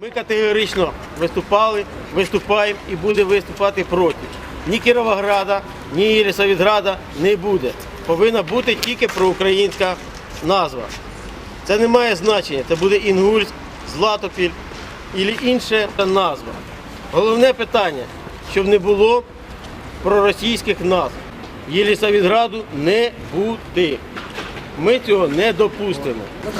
Ми категорично виступали, виступаємо і будемо виступати проти. Ні Кіровограда, ні Єлісавітграда не буде. Повинна бути тільки проукраїнська назва. Це не має значення. Це буде Інгульськ, Златопіль і інша назва. Головне питання, щоб не було проросійських назв. Єлісавідграду не буде. Ми цього не допустимо. Ну,